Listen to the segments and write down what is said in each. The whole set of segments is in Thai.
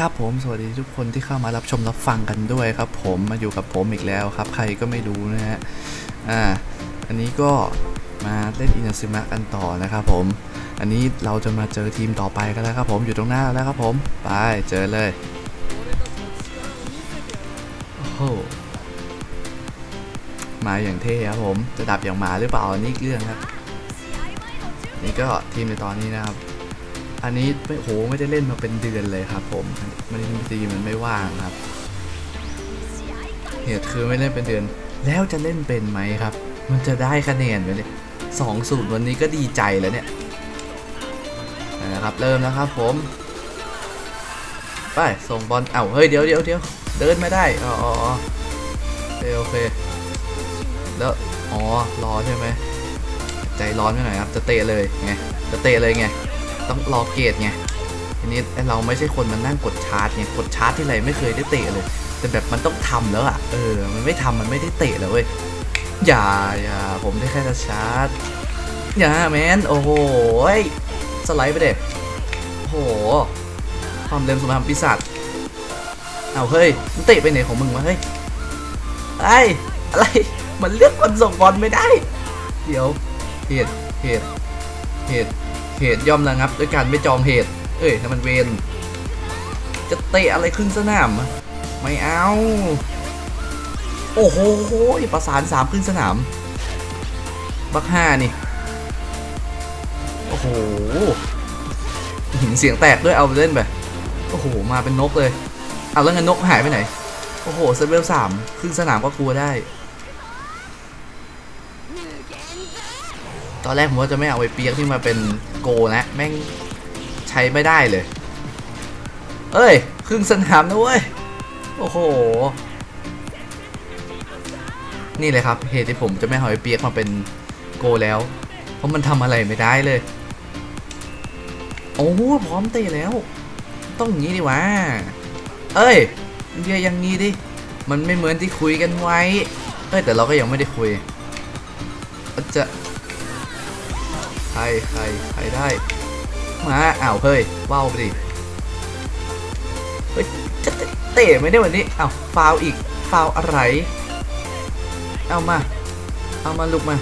ครับผมสวัสดีทุกคนที่เข้ามารับชมรับฟังกันด้วยครับ ผมมาอยู่กับผมอีกแล้วครับ ใครก็ไม่รู้นะฮะอ่าอันนี้ก็มาเล่นอินาซึมะกันต่อนะครับผม อันนี้เราจะมาเจอทีมต่อไปกันแล้วครับผมอยู่ตรงหน้าแล้วครับผมไปเจอเลยโอ้โหมาอย่างเท่ครับผมจะดับอย่างหมาหรือเปล่าอันนี้อีกเรื่องครับ นี่ก็ทีมในตอนนี้นะครับ อันนี้ไม่โหไม่ได้เล่นมาเป็นเดือนเลยครับผมมันทีมันไม่ว่างครับ เหตุคือไม่เล่นเป็นเดือน แล้วจะเล่นเป็นไหมครับ มันจะได้คะแนนไหมเนี่ยสองสูตรวันนี้ก็ดีใจแล้วเนี่ยนะครับเริ่มแล้วครับผมไปส่งบอลเอ้าเฮ้ยเดี๋ยวเดี๋ยวเดี๋ยวเดินไม่ได้อ๋อโอเคโอเคแล้วอ๋อรอใช่ไหมใจร้อนไปหน่อยครับจะเตะเลยไงจะเตะเลยไง ต้องรอเกตไงทีนี้เราไม่ใช่คนมานั่งกดชาร์จไงกดชาร์จที่ไรไม่เคยได้เตะเลย แต่แบบมันต้องทำแล้วอะเออ มันไม่ทำมันไม่ได้เตะเลยเว้ยอย่าอย่าผมได้แค่จะชาร์จอย่าแมนโอ้โหสไลด์ไปเด็โอ้โหความเร็วสมรรถปีศาจเอาเฮ้ยมันเตะไปไหนของมึงวะเฮ้ยไออะไรมันเลือกคนส่งบอลไม่ได้ เดี๋ยวเหตุเหตุเหตุ เหตุย่อมระงับด้วยการไม่จองเหตุ เอ้ยถ้ามันเวนจะเตะอะไรครึ่งสนาม ไม่เอา โอ้โหประสานสามครึ่งสนาม บักห้านี่ โอ้โหหินเสียงแตกด้วยเอาไปเล่นไปโอ้โห มาเป็นนกเลย เอาแล้วเงินนกหายไปไหน โอ้โหเซเวลสามครึ่งสนามก็กลัวได้ ตอนแรกผมว่าจะไม่เอาไอ้เปียกที่มาเป็นโกนะแม่งใช้ไม่ได้เลย เอ้ยครึ่งสนามนะเว้ย โอ้โห นี่เลยครับเหตุที่ผมจะไม่เอาไอ้เปียกมาเป็นโกแล้ว เพราะมันทำอะไรไม่ได้เลย โอ้พร้อมเตะแล้ว ต้องงี้ดิวะ เอ้ยเดียอย่างนี้ดิ มันไม่เหมือนที่คุยกันไว้ เอ้ยแต่เราก็ยังไม่ได้คุยจะ ใครใครใครได้ มาอ้าวเฮ้ยว้าวไปดิเฮ้ยจะเตะไม่ได้วันนี้อ้าวฟาวอีกฟาวอะไร เอามา เอามาลุกมา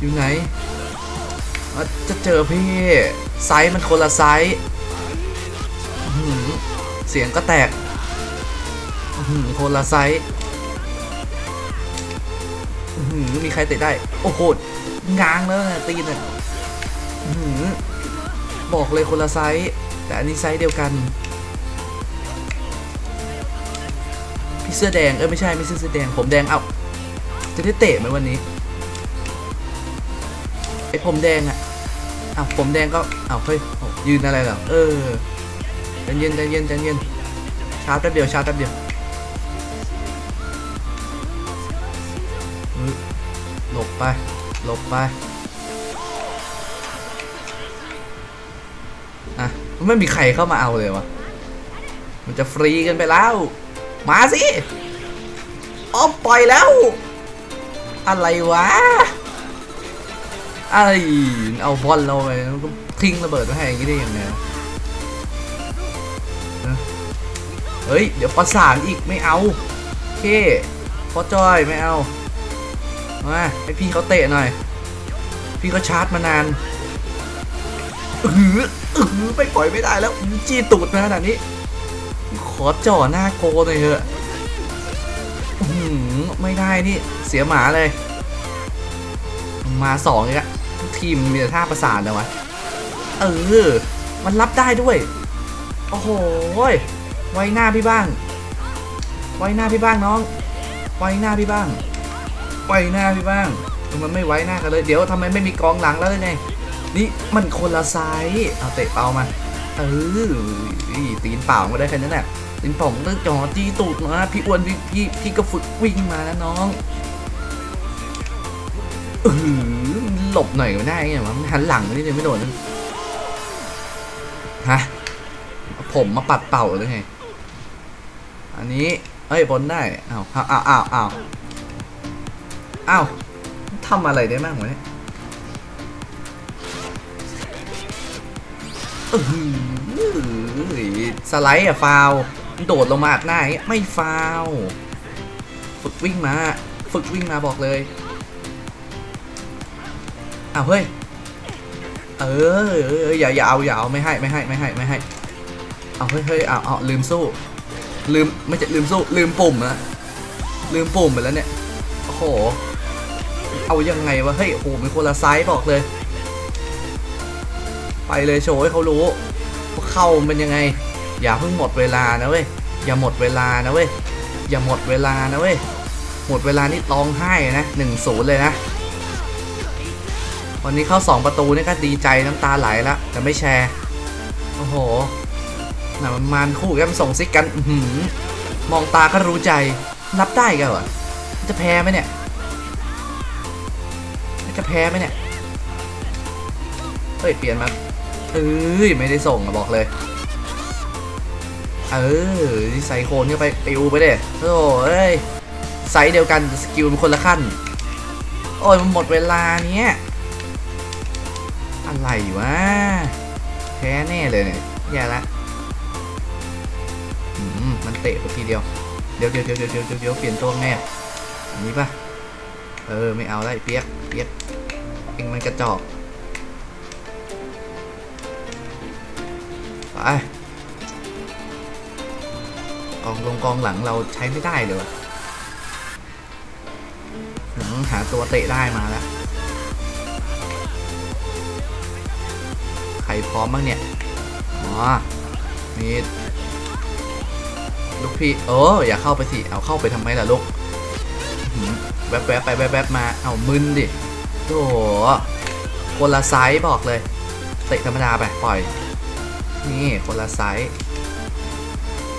อยู่ไหนจะเจอพี่ไซส์มันคนละไซส์เสียงก็แตกคนละไซส์มีใครเตะได้ โอ้โหง้างแล้วตีนอะ บอกเลยคนละไซส์ แต่อันนี้ไซส์เดียวกัน พี่เสื้อแดง เอ้ยไม่ใช่ไม่ใช่เสื้อแดง ผมแดง เอาจะได้เตะไหมวันนี้ ไอ้ผมแดงอะอ้าวผมแดงก็อ้าวเฮ้ยยืนอะไรเหรอเออใจเย็นใจเย็นใจเย็นชาร์จแป๊บเดียวชาร์จแป๊บเดียวหลบไปหลบไป ไม่มีใครเข้ามาเอาเลยวะมันจะฟรีกันไปแล้ว มาสิอ้อมปล่อยแล้ว อะไรวะไอเอาบอลเราไปก็ทิ้งระเบิดไว้ให้อย่างนี้ได้ยังไงเฮ้ย เดี๋ยวประสานอีกไม่เอาเคพอจอยไม่เอามาให้พี่เขาเตะหน่อย พี่เขาชาร์จมานานอือ อือไปปล่อยไม่ได้แล้วจี้ตูดมาขนาดนี้ ขอจ่อหน้าโกหน่อยเถอะไม่ได้นี่เสียหมาเลย มาสองอีกอะทีมมีแต่ท่าประสานเลยวะเออ มันรับได้ด้วย โอ้โหไว้หน้าพี่บ้าง ไว้หน้าพี่บ้างน้อง ไว้หน้าพี่บ้าง ไว้หน้าพี่บ้าง มันไม่ไว้หน้ากันเลย เดี๋ยวทำไมไม่มีกองหลังแล้วเลยไง นี่มันคนละไซส์เอาเตะเปามาเออตีนเปล่ามาได้แค่นั้นแหละตีนป่องต้องจอจี้ตูดมาพี่อ้วนพี่พี่พี่ก็ฝึกวิ่งมานะน้องเออหลบหน่อยไม่ได้ไงมันหันหลังนี่ยังไม่โดนฮะผมมาปัดเป่าหรือไงอันนี้เอ้ยบนได้อ้าวอ้าวอ้าวอ้าวอ้าวทำอะไรได้บ้างวะเนี่ย สไลด์อะฟาวโดดลงมาอัดหน้าอย่างเงี้ยไม่ฟาวฝึกวิ่งมา ฝึกวิ่งมาบอกเลยอ้าวเฮ้ย เอออย่าอย่าเอาอย่าเอาไม่ให้ไม่ให้ไม่ให้ไม่ให้ เอาเฮ้ยเฮ้ยเอาเอาลืมสู้ ลืมไม่ใช่ลืมสู้ลืมปุ่มอะลืมปุ่มไปแล้วเนี่ย โอ้โห เอายังไงวะเฮ้ยโอ้โหเป็นคนละไซส์บอกเลย ไปเลยโชว์ให้เขารู้ว่าเข้ามันเป็นยังไง อย่าเพิ่งหมดเวลานะเว้ยอย่าหมดเวลานะเว้ยอย่าหมดเวลานะเว้ยหมดเวลานี่ร้องไห้นะหนึ่งศูนย์เลยนะ วันนี้เข้า 2 ประตูนี่ก็ดีใจน้ำตาไหลแล้วแต่ไม่แชร์โอ้โหน่ะมันมันคู่กันมันส่งซิกกันหือมองตาก็รู้ใจรับได้กันเหรอจะแพ้ไหมเนี่ยจะแพ้ไหมเนี่ยเฮ้ยเปลี่ยนมา เอ้ยไม่ได้ส่งอะบอกเลย เออใส่โคนเข้าไปปิวไปเด้โอ้เอ้ยไซส์เดียวกันสกิลมันคนละขั้น โอ้ยมันหมดเวลาเนี้ยอะไรวะแพ้แน่เลยเนี่ยแย่ละอืมมันเตะไปทีเดียว เดี๋ยวเดี๋ยวเดี๋ยวเดี๋ยวเดี๋ยวเปลี่ยนตัวแม่อันนี้ปะเออไม่เอาได้เปียกเปียกเองมันกระจอก ไปกองลงกองหลังเราใช้ไม่ได้เลยวะหืมหาตัวเตะได้มาแล้ว ใครพร้อมบ้างเนี่ย อ๋อ มีลูกพี่เอออย่าเข้าไปสิ เอาเข้าไปทำไมล่ะลูกแวบๆไปแวบๆมา เอามึนดิโอ้คนละไซส์บอกเลย เตะธรรมดาไป ปล่อย นี่คนละไซส์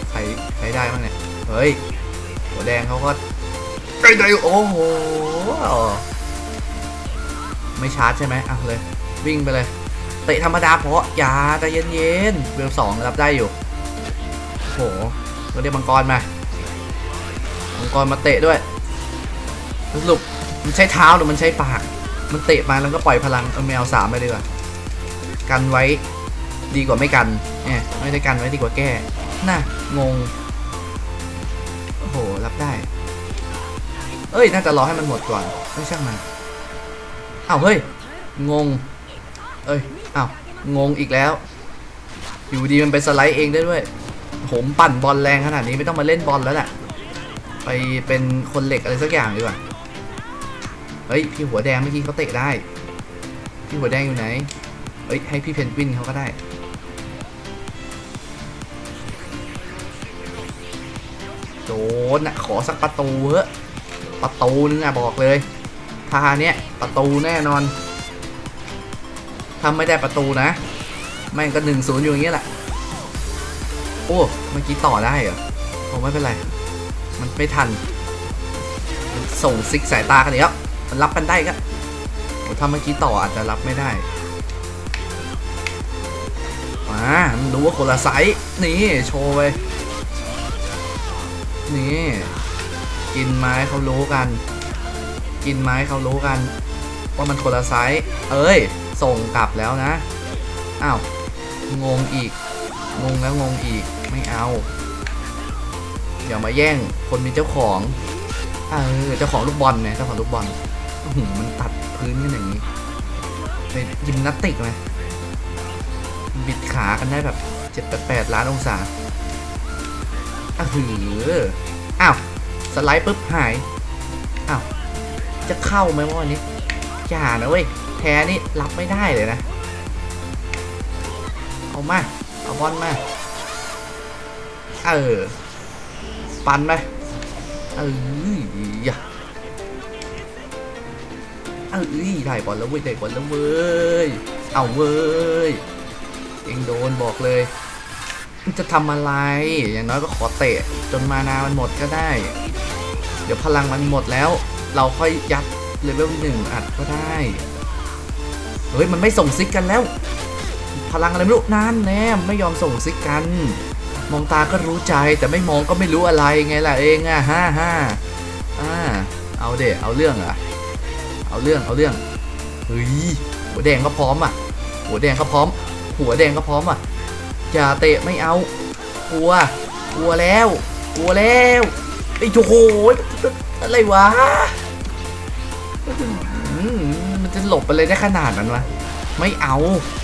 ใครใครได้บ้างเนี่ย เฮ้ย หัวแดงเขาก็ไกลๆโอ้โห ไม่ชาร์จใช่ไหมอะเลย วิ่งไปเลย เตะธรรมดาเพราะอย่าใจเย็นๆเวลสองรับได้อยู่โหเราเรียกมังกรมา มังกรมาเตะด้วยสรุปมันใช้เท้าหรือมันใช้ปาก มันเตะมาแล้วก็ปล่อยพลังเอาแมวสามไปดีกว่า กันไว้ ดีกว่าไม่กันเนี่ยไม่ได้กันไว้ดีกว่าแก้น่ะงง โอ้โห รับได้ เอ้ย น่าจะรอให้มันหมดก่อน ไม่ช่างมันอ้าวเฮ้ย งง เอ้ยอ้าวงงอีกแล้ว อยู่ดีมันไปสไลด์เองได้ด้วย ผมปั่นบอลแรงขนาดนี้ไม่ต้องมาเล่นบอลแล้วแหละ ไปเป็นคนเหล็กอะไรสักอย่างดีกว่า เฮ้ย พี่หัวแดงเมื่อกี้เขาเตะได้ พี่หัวแดงอยู่ไหนเอ้ย ให้พี่เพนกวินเขาก็ได้ โดนอะขอสักประตูเถอะประตูนึงอะบอกเลยทาเนี้ยประตูแน่นอนทำไม่ได้ประตูนะ แม่งก็หนึ่งศูนย์อยู่อย่างเงี้ยแหละ โอ้เมื่อกี้ต่อได้เหรอโอ้ไม่เป็นไร มันไม่ทัน ส่งซิกสายตากันอีกแล้วมันรับกันได้ก็ถ้าเมื่อกี้ต่ออาจจะรับไม่ได้มามันรู้ว่าคนละไซส์นี่ โชว์ไป นี่ กินไม้เขารู้กัน กินไม้เขารู้กัน ว่ามันคนละไซส์เอ้ย ส่งกลับแล้วนะ อ้าว งงอีก งงแล้วงงอีก ไม่เอาอย่ามาแย่งคนมีเจ้าของเออเจ้าของลูกบอลไงเจ้าของลูกบอลหืมันตัดพื้นกันอย่างนี้เป็นยิมนาสติกไหมบิดขากันได้แบบเจ็ดแปดแปดล้านองศา หืออ้าวสไลด์ปุ๊บหายอ้าวจะเข้าไหมวะวันนี้อย่านะเว้ยแพ้นี่รับไม่ได้เลยนะ เอามา เอาบอลมา เออ ปันไปเอออย่าเออได้บอลแล้วเว้ยได้บอลแล้วเว้ย เอาเว้ยเองโดนบอกเลย จะทำอะไร อย่างน้อยก็ขอเตะจนมานามันหมดก็ได้ เดี๋ยวพลังมันหมดแล้ว เราค่อยยัดเลเวลหนึ่งอัดก็ได้ เฮ้ย มันไม่ส่งซิกกันแล้ว พลังอะไรไม่รู้นั่นแน่มันไม่ยอมส่งซิกกัน มองตาก็รู้ใจแต่ไม่มองก็ไม่รู้อะไรไงล่ะเองอะฮ่าฮ่าอ่าเอาเดะเอาเรื่องอะ เอาเรื่องเอาเรื่องเฮ้ยหัวแดงก็พร้อมอะ หัวแดงก็พร้อม หัวแดงก็พร้อมอะ อย่าเตะไม่เอา กลัว กลัวแล้ว กลัวแล้วไอ้โอ้โหอะไรวะมันจะหลบไปเลยได้ขนาดนั้นวะไม่เอา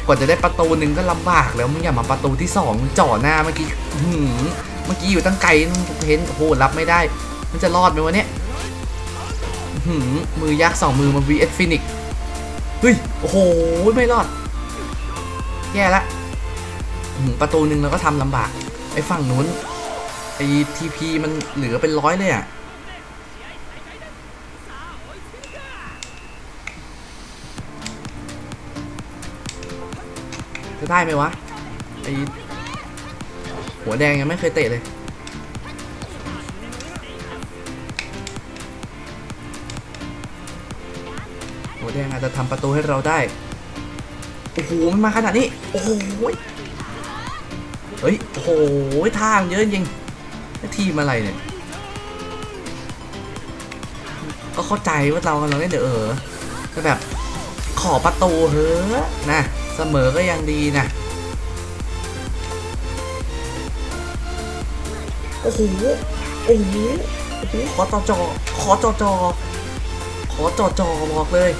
กว่าจะได้ประตูหนึ่งก็ลำบากแล้วมึงอย่ามาประตูที่สองจ่อหน้าเมื่อกี้หือเมื่อกี้อยู่ตั้งไกลเพ้นโอ้โหรับไม่ได้ มันจะรอดไหมวะเนี่ยอื้อหือมือยักษ์สองมือมา vs Phoenix เฮ้ยโอ้โหไม่รอด แย่ละ ประตูหนึ่งเราก็ทำลำบาก ไอ้ฝั่งนู้นไอ้ทีพีมันเหลือเป็นร้อยเลยอะจะได้ไหมวะไอหัวแดงยังไม่เคยเตะเลย หัวแดงอาจจะทำประตูให้เราได้ โอ้โห มันมาขนาดนี้ โอ้โห เฮ้ยโอ้โหทางเยอะจริงทีมอะไรเนี่ย ก็เข้าใจว่าเรากำลังเล่นเดอะเออแต่แบบขอประตูเฮ้อนะเสมอก็ยังดีนะโอ้โหโอ้โหโอ้โหขอจอจอขอจอจอขอจอจอบอกเลย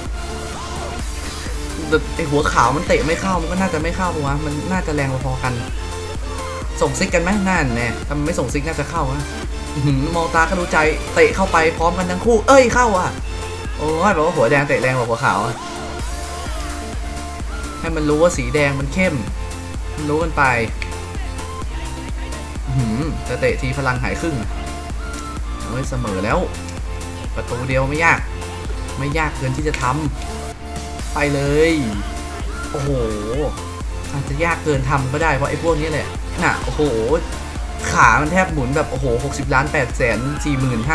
แต่ไอหัวขาวมันเตะไม่เข้ามันก็น่าจะไม่เข้าปะวะมันน่าจะแรงพอๆกัน ส่งซิกกันไหมนั่นแน่ถ้ามันไม่ส่งซิกน่าจะเข้านะมองตาก็รู้ใจเตะเข้าไปพร้อมกันทั้งคู่ เอ้ยเข้าอะ โอ้ยบอกว่าหัวแดงเตะแรงกว่าหัวขาวให้มันรู้ว่าสีแดงมันเข้ม มันรู้กันไปหืมจะเตะทีพลังหายครึ่งเฮ้ยเสมอแล้ว ประตูเดียวไม่ยาก ไม่ยากเกินที่จะทำไปเลย โอ้โหอาจจะยากเกินทำก็ได้เพราะไอ้พวกนี้แหละ น่ะ โอ้โห ขา มันแทบหมุนแบบโอ้โห60ล้าน8แสน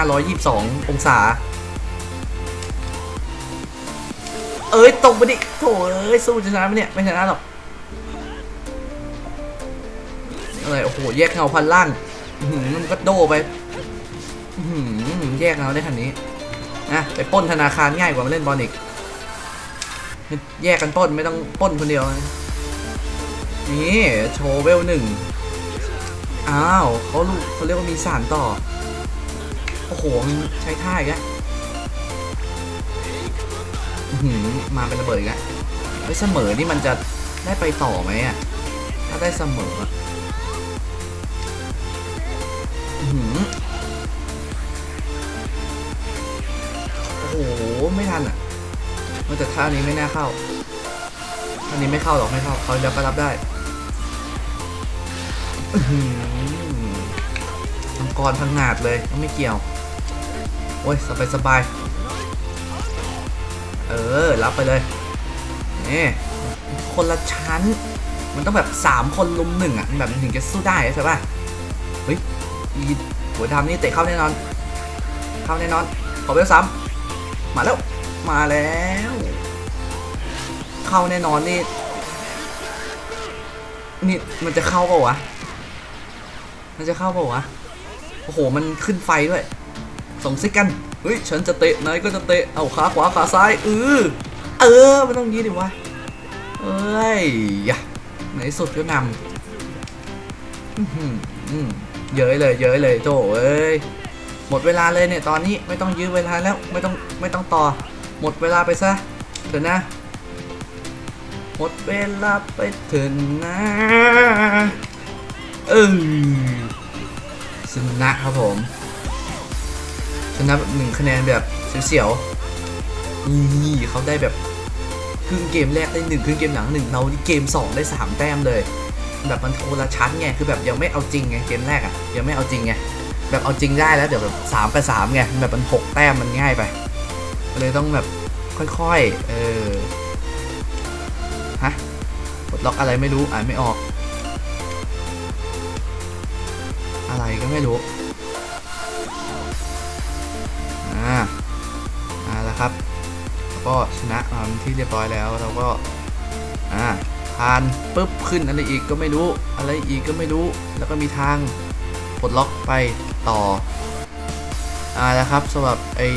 4522 องศา เอ้ยตรงไปดิโถเอ้ย สู้ชนะไหมเนี่ย ไม่ชนะหรอก อะไร โอ้โห แยกเงาพันล่างหือมันก็โดไปหือแยกเงาได้ขนาดนี้นะไปป้นธนาคารง่ายกว่ามาเล่นบอลอีก แยกกันป้นไม่ต้องป้นคนเดียว นี่ โชว์เวลหนึ่ง อ้าวเขาลูกเขาเรียกว่ามีสารต่อ โอ้โหมันใช้ท่าอีกแล้วอื้อหือมาเป็นระเบิดอีกแล้วไอ้ยเสมอนี่มันจะได้ไปต่อไหมอะถ้าได้เสมออะโอ้โห ไม่ทันอะมันแต่ท่านี้ไม่น่าเข้าท่านี้ไม่เข้าหรอกไม่เข้าเขาเดี๋ยวก็รับได้ มังกรพังงาดเลยไม่เกี่ยว โอ้ย สบายสบาย เออ รับไปเลยนี่คนละชั้น มันต้องแบบ 3 คนลุมหนึ่งอะ แบบถึงจะสู้ได้ใช่ป่ะ เฮ้ย อีหัวดำนี่เตะเข้าแน่นอน เข้าแน่นอน ขอเวลซ้ำมาแล้ว มาแล้ว เข้าแน่นอนนี่ นี่มันจะเข้าเปล่าวะ มันจะเข้าเปล่าวะ โอ้โห มันขึ้นไฟด้วยส่งซิกกัน เฮ้ย ฉันจะเตะนายก็จะเตะ เอาขาขวาขาซ้ายเออเออ มันต้องยี้ดิวะ เอ้ยยะในสุดก็นำเย้ยเลย เย้ยเลยโถเอ้ย หมดเวลาเลยเนี่ย ตอนนี้ไม่ต้องยื้อเวลาแล้ว ไม่ต้อง ไม่ต้องต่อ หมดเวลาไปซะ เถอะนะ หมดเวลาไปเถอะนะ เออ ชนะครับผม ชนะแบบหนึ่งคะแนนแบบเสียวๆนี่เขาได้แบบครึ่งเกมแรกได้หนึ่งครึ่งเกมหลังหนึ่งเราเกมสองได้สามแต้มเลย แบบมันโทรชั้นไงคือแบบยังไม่เอาจริงไงเกมแรกอะยังไม่เอาจริงไงแบบเอาจริงได้แล้วเดี๋ยวแบบสามไปสามไงแบบมันหกแต้มมันง่ายไปเลยต้องแบบค่อยๆเออฮะปลดล็อกอะไรไม่รู้อ่านไม่ออก อะไรก็ไม่รู้ อ่าอ่าแล้วครับแล้วก็ชนะมาที่เรียบร้อยแล้วเราก็ อ่าผ่านปุ๊บขึ้นอะไรอีกก็ไม่รู้ อะไรอีกก็ไม่รู้ แล้วก็มีทางปลดล็อกไปต่ออ่าแล้วครับสำหรับไอ้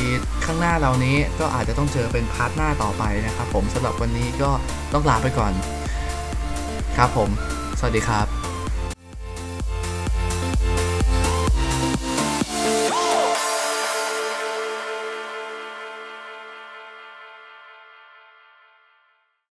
ข้างหน้าเรานี้ก็อาจจะต้องเจอเป็นพาร์ทหน้าต่อไปนะครับผมสำหรับวันนี้ก็ต้องลาไปก่อน ครับผม สวัสดีครับ